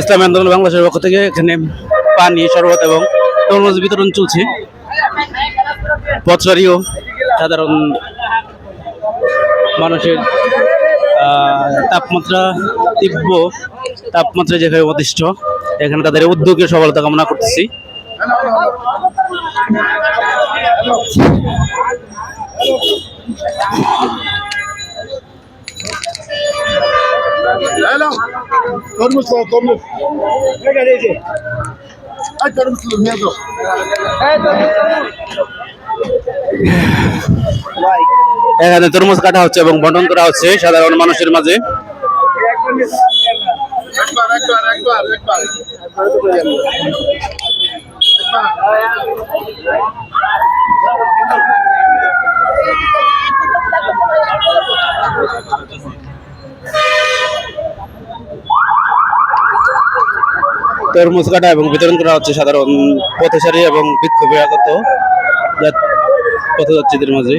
ইসলামী আন্দোলন বাংলাদেশের পক্ষ থেকে এখানে পানি, শরবত এবং তরমুজ বিতরণ চলছে। পথচারীও সাধারণ মানুষের তাপমাত্রা তীব্র তাপমাত্রা যেখানে অতিষ্ঠ এখানে তাদের উদ্যোগের সফলতা কামনা করতেছি। তরমুজ খাও তরমুজ। এই তরমুজ নিয়ে যাও। এখানে তরমুজ কাটা হচ্ছে এবং বন্টন করা হচ্ছে সাধারণ মানুষের মাঝে। একবার। তরমুজ কাটা এবং বিতরণ করা হচ্ছে সাধারণ পথচারী এবং বিক্ষোভে আগত যাত- পথযাত্রীদের মাঝে